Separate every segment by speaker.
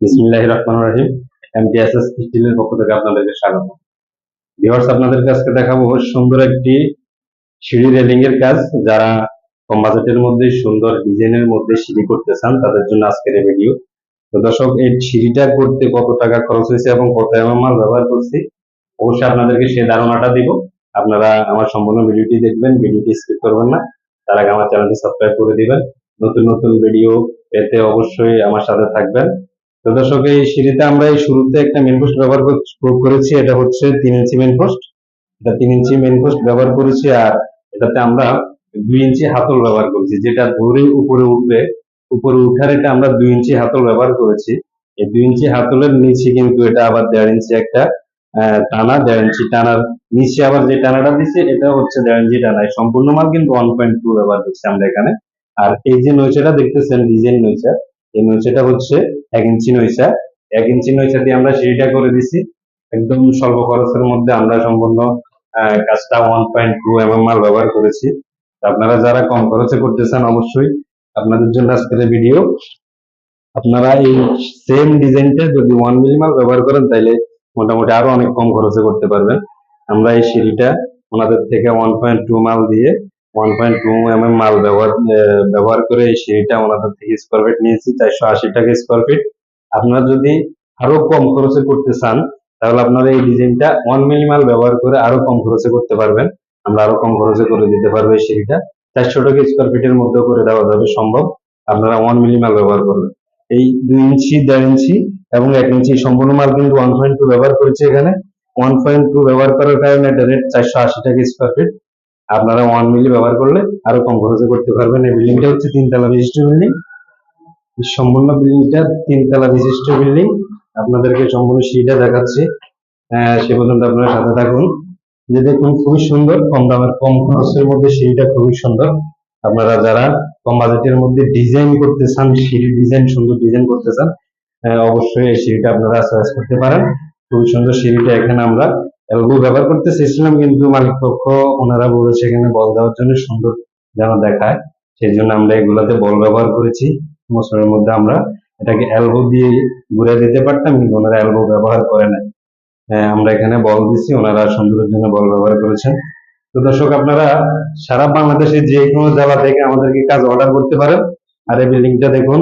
Speaker 1: বিসমিল্লাহির রহমানির রহিম। এমটিএসএস স্টিলের পক্ষ থেকে আপনাদেরকে স্বাগত। ভিউয়ার্স আপনাদেরকে আজকে দেখাবো সুন্দর একটি সিঁড়ি রেলিং এর কাজ। যারা কম বাজেটের মধ্যে, সুন্দর ডিজাইনের মধ্যে সিঁড়ি করতে চান, তাদের জন্য আজকের এই ভিডিও তো দর্শক, এই সিঁড়িটা করতে কত টাকা খরচ হয়েছে এবং কত এমএম মাল ব্যবহার করছি, অবশ্যই আপনাদেরকে সেই ধারণাটা দিব। আপনারা আমার সম্পূর্ণ ভিডিওটি দেখবেন, ভিডিওটি স্কিপ করবেন না। তার আগে আমার চ্যানেলটি সাবস্ক্রাইব করে দিবেন। নতুন নতুন ভিডিও পেতে অবশ্যই আমার সাথে থাকবেন। তো দর্শক, এই সিঁড়িতে আমরা এই শুরুতে একটা মেন পোস্ট ব্যবহার করেছি, এটা হচ্ছে তিন ইঞ্চি মেন পোস্ট এটা তিন ইঞ্চি মেন পোস্ট ব্যবহার করেছি আর এটাতে আমরা দুই ইঞ্চি হাতল ব্যবহার করেছি, যেটা ধরে উপরে উঠবে উপরে উঠার এটা আমরা দুই ইঞ্চি হাতল ব্যবহার করেছি। এই দুই ইঞ্চি হাতলের নিচে কিন্তু এটা আবার দেড় ইঞ্চি একটা টানা, দেড় ইঞ্চি টানার নিচে আবার যে টানাটা দিচ্ছে, এটা হচ্ছে দেড় ইঞ্চি টানা। সম্পূর্ণ মাল কিন্তু ওয়ান পয়েন্ট টু ব্যবহার করছি আমরা এখানে। আর এই যে নৈচাটা দেখতেছেন ডিজাইন নৈচা, এই নৈচাটা হচ্ছে এক ইঞ্চি নৈচা। এক ইঞ্চি নৈচা দিয়ে আমরা সিঁড়িটা করে দিছি। একদম স্বল্প খরচের মধ্যে আমরা সম্পূর্ণ কাজটা ওয়ান পয়েন্ট টু এম মাল ব্যবহার করেছি। আপনারা যারা কম খরচে করতে চান, অবশ্যই আপনাদের জন্য আজকের ভিডিও আপনারা এই সেম ডিজাইনটা যদি ওয়ান মিলি মাল ব্যবহার করেন তাহলে মোটামুটি আরও অনেক কম খরচে করতে পারবেন। আমরা এই সিঁড়িটা ওনাদের থেকে ওয়ান পয়েন্ট টু মাল দিয়ে ওয়ান পয়েন্ট টু এম মাল ব্যবহার ব্যবহার করে এই সিঁড়িটা ওনাদের থেকে স্কোয়ার ফিট নিয়েছি, চারশো আশি টাকা স্কোয়ার ফিট আপনারা যদি আরও কম খরচে করতে চান, তাহলে আপনারা এই ডিজাইনটা ওয়ান মিলি মাল ব্যবহার করে আরও কম খরচে করতে পারবেন। আমরা আরও কম খরচে করে দিতে পারব এই সিঁড়িটা। চারশো টাকা স্কোয়ার ফিটের মধ্যে করে দেওয়া যাবে সম্ভব। আপনারা ওয়ান মিলি মাল ব্যবহার করবেন। এই দুই ইঞ্চি, দেড় ইঞ্চি এবং এক ইঞ্চি, সম্পূর্ণ মাল কিন্তু ওয়ান পয়েন্ট টু ব্যবহার করেছে এখানে। ওয়ান পয়েন্ট টু ব্যবহার করার কারণে এটা রেট চারশো আশি টাকা স্কোয়ার ফিট আপনারা ওয়ান মিলি ব্যবহার করলে আরও কম খরচে করতে পারবেন। এই বিল্ডিংটা হচ্ছে তিনতলা বিশিষ্ট বিল্ডিং সম্পূর্ণ বিল্ডিংটা তিনতলা বিশিষ্ট বিল্ডিং আপনাদেরকে সম্পূর্ণ সিঁড়িটা দেখাচ্ছি। সে পর্যন্ত আপনারা সাথে থাকুন। যে দেখুন, খুবই সুন্দর, কম দামের, কম খরচের মধ্যে সিঁড়িটা খুবই সুন্দর। আপনারা যারা কম বাজেটের মধ্যে ডিজাইন করতে চান সিঁড়ি ডিজাইন সুন্দর ডিজাইন করতে চান অবশ্যই এই সিঁড়িটা আপনারা চয়েস করতে পারেন। খুবই সুন্দর সিঁড়িটা এখানে আমরা এলবো ব্যবহার করতে চেয়েছিলাম কিন্তু মালিক পক্ষ ওনারা বলেছে এখানে বল দেওয়ার জন্য সুন্দর যেন দেখায়। সেই জন্য আমরা এগুলাতে বল ব্যবহার করেছি। মৌসুমের মধ্যে আমরা এটাকে এলবো দিয়ে ঘুরে দিতে পারতাম কিন্তু ওনারা এলবো ব্যবহার করে নাই। আহ, আমরা এখানে বল দিছি ওনারা সুন্দরের জন্য বল ব্যবহার করেছেন। তো দর্শক আপনারা সারা বাংলাদেশে যে কোনো জেলা থেকে আমাদেরকে কাজ অর্ডার করতে পারেন। আর এই বিল্ডিংটা দেখুন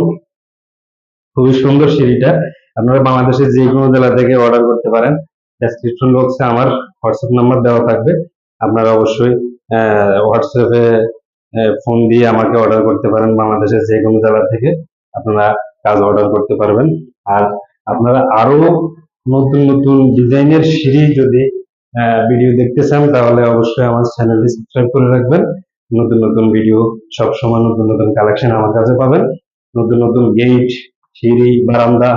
Speaker 1: খুবই সুন্দর সিঁড়িটা। আপনারা বাংলাদেশের যে কোনো জেলা থেকে অর্ডার করতে পারেন। ডেসক্রিপশন বক্সে আমার হোয়াটসঅ্যাপ নাম্বার দেওয়া থাকবে। আপনারা অবশ্যই হোয়াটসঅ্যাপে ফোন দিয়ে আমাকে অর্ডার করতে পারেন বাংলাদেশের যে কোনো জেলা থেকে। আপনারা কাজ অর্ডার করতে পারবেন। আর আপনারা আরও নতুন নতুন ডিজাইনের সিঁড়ি যদি ভিডিও দেখতে চান, তাহলে অবশ্যই আমার চ্যানেলটি সাবস্ক্রাইব করে রাখবেন। নতুন নতুন ভিডিও সবসময় নতুন নতুন কালেকশন আমার কাছে পাবেন। নতুন নতুন গেট সিঁড়ি, বারান্দা,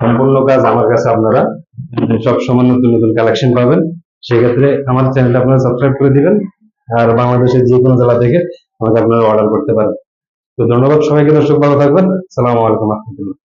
Speaker 1: সম্পূর্ণ কাজ আমার কাছে আপনারা উম, সবসময় নতুন নতুন কালেকশন পাবেন। সেক্ষেত্রে আমার চ্যানেলটা আপনারা সাবস্ক্রাইব করে দিবেন। আর বাংলাদেশের যে কোনো জেলা থেকে আমাকে আপনারা অর্ডার করতে পারেন। তো ধন্যবাদ সবাইকে দর্শক ভালো থাকবেন। সালামালাইকুম রহমতুল্লাহ।